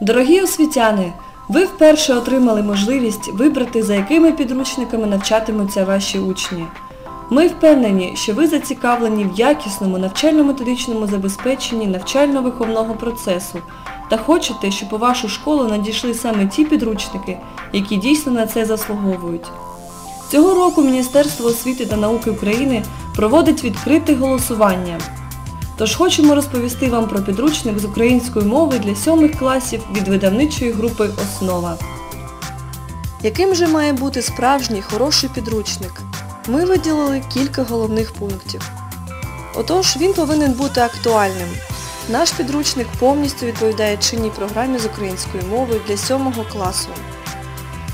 Дорогі освітяни, ви вперше отримали можливість вибрати, за якими підручниками навчатимуться ваші учні. Ми впевнені, що ви зацікавлені в якісному навчально-методичному забезпеченні навчально-виховного процесу та хочете, щоб у вашу школу надійшли саме ті підручники, які дійсно на це заслуговують. Цього року Міністерство освіти та науки України проводить відкрите голосування. Тож хочемо розповісти вам про підручник з української мови для сьомих класів від видавничої групи Основа. Яким же має бути справжній хороший підручник? Ми виділили кілька головних пунктів. Отож, він повинен бути актуальним. Наш підручник повністю відповідає чинній програмі з української мови для сьомого класу.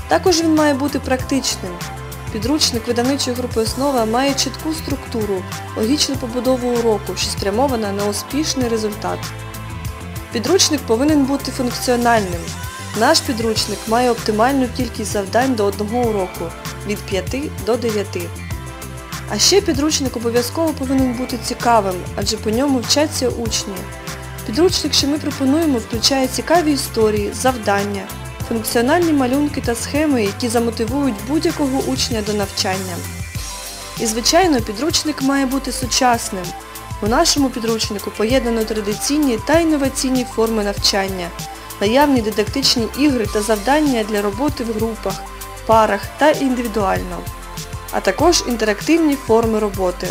Також він має бути практичним. Підручник видавничої групи Основа має чітку структуру, логічну побудову уроку, що спрямована на успішний результат. Підручник повинен бути функціональним. Наш підручник має оптимальну кількість завдань до одного уроку від 5 до 9. А ще підручник обов'язково повинен бути цікавим, адже по ньому вчаться учні. Підручник, що ми пропонуємо, включає цікаві історії, завдання, функціональні малюнки та схеми, які замотивують будь-якого учня до навчання. І, звичайно, підручник має бути сучасним. У нашому підручнику поєднано традиційні та інноваційні форми навчання, наявні дидактичні ігри та завдання для роботи в групах, парах та індивідуально, а також інтерактивні форми роботи.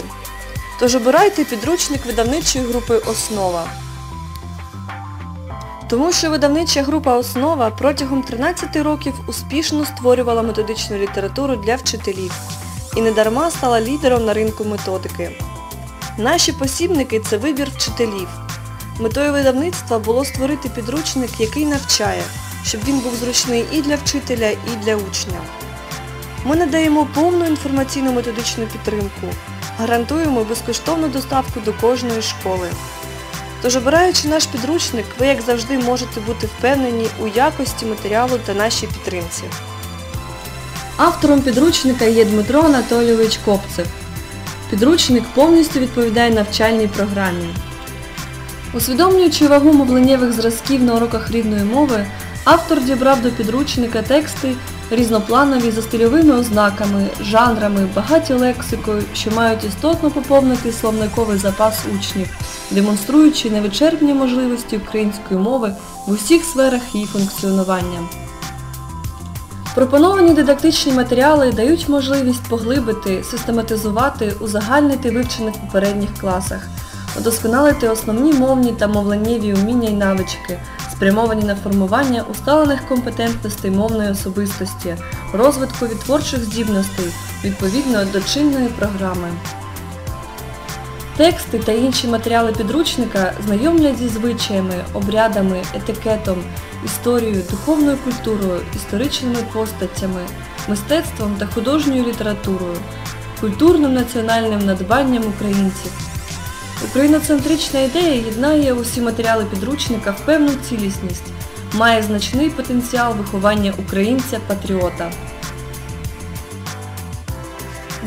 Тож обирайте підручник видавничої групи Основа. Тому що видавнича група Основа протягом 13 років успішно створювала методичну літературу для вчителів і недарма стала лідером на ринку методики. Наші посібники це вибір вчителів. Метою видавництва було створити підручник, який навчає, щоб він був зручний і для вчителя, і для учня. Ми надаємо повну інформаційно-методичну підтримку, гарантуємо безкоштовну доставку до кожної школи. Тож обираючи наш підручник, ви, як завжди, можете бути впевнені у якості матеріалу та нашій підтримці. Автором підручника є Дмитро Анатолійович Копцев. Підручник повністю відповідає навчальній програмі. Усвідомлюючи вагу мовленнєвих зразків на уроках рідної мови, автор дібрав до підручника тексти різнопланові за стильовими ознаками, жанрами, багаті лексикою, що мають істотно поповнити словниковий запас учнів, демонструючи невичерпні можливості української мови в усіх сферах її функціонування. Пропоновані дидактичні матеріали дають можливість поглибити, систематизувати, узагальнити вивчених в попередніх класах, удосконалити основні мовні та мовленнєві уміння й навички, спрямовані на формування усталених компетентностей мовної особистості, розвитку відтворчих здібностей відповідно до чинної програми. Тексти та інші матеріали підручника знайомлять зі звичаями, обрядами, етикетом, історією, духовною культурою, історичними постаттями, мистецтвом та художньою літературою, культурним національним надбанням українців. Україноцентрична ідея єднає усі матеріали підручника в певну цілісність, має значний потенціал виховання українця-патріота.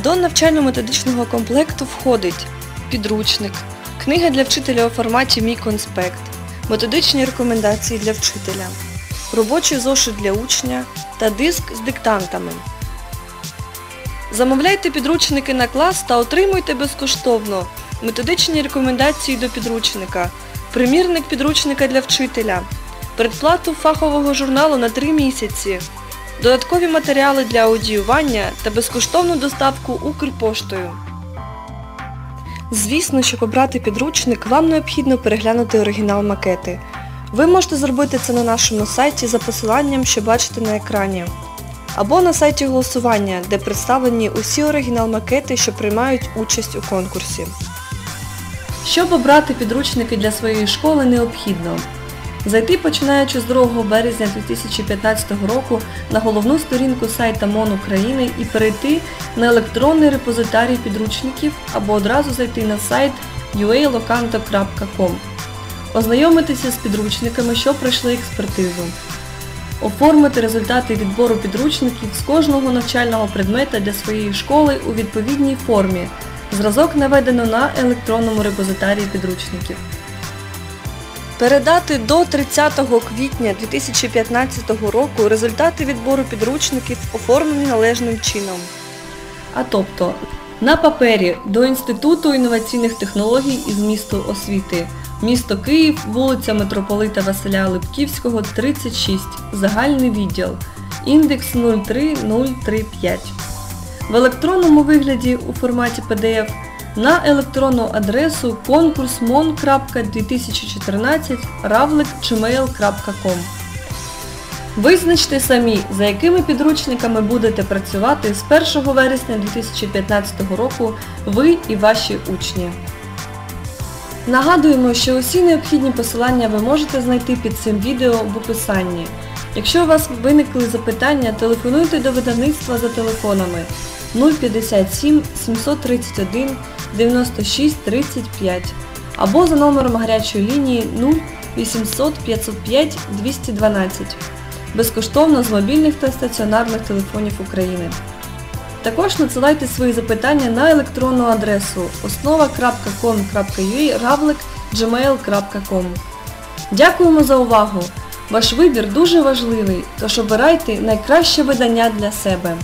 До навчально-методичного комплекту входить підручник, книга для вчителя у форматі Мій конспект, методичні рекомендації для вчителя, робочий зошит для учня та диск з диктантами. Замовляйте підручники на клас та отримуйте безкоштовно методичні рекомендації до підручника, примірник підручника для вчителя, предплату фахового журналу на 3 місяці, додаткові матеріали для аудіювання та безкоштовну доставку Укрпоштою. Звісно, щоб обрати підручник, вам необхідно переглянути оригінал макети. Ви можете зробити це на нашому сайті за посиланням, що бачите на екрані. Або на сайті голосування, де представлені усі оригінал-макети, що приймають участь у конкурсі. Щоб обрати підручники для своєї школи необхідно зайти починаючи з 2 березня 2015 року на головну сторінку сайта МОН України і перейти на електронний репозитарій підручників або одразу зайти на сайт ualocanto.com, ознайомитися з підручниками, що пройшли експертизу, оформити результати відбору підручників з кожного навчального предмета для своєї школи у відповідній формі. Зразок наведено на електронному репозитарії підручників. Передати до 30 квітня 2015 року результати відбору підручників оформлені належним чином. А тобто на папері до Інституту інноваційних технологій із місту освіти, місто Київ, вулиця Митрополита Василя Липківського, 36, загальний відділ, індекс 03035. В електронному вигляді у форматі PDF на електронну адресу конкурсмон.2014 ravlik.gmail.com Визначте самі, за якими підручниками будете працювати з 1 вересня 2015 року ви і ваші учні. Нагадуємо, що усі необхідні посилання ви можете знайти під цим відео в описанні. Якщо у вас виникли запитання, телефонуйте до видавництва за телефонами 057 731 96 35 або за номером гарячої лінії 0800 505 212 безкоштовно з мобільних та стаціонарних телефонів України. Також надсилайте свої запитання на електронну адресу основа.com.ua ravlik.gmail.com Дякуємо за увагу! Ваш вибір дуже важливий, тож обирайте найкраще видання для себе.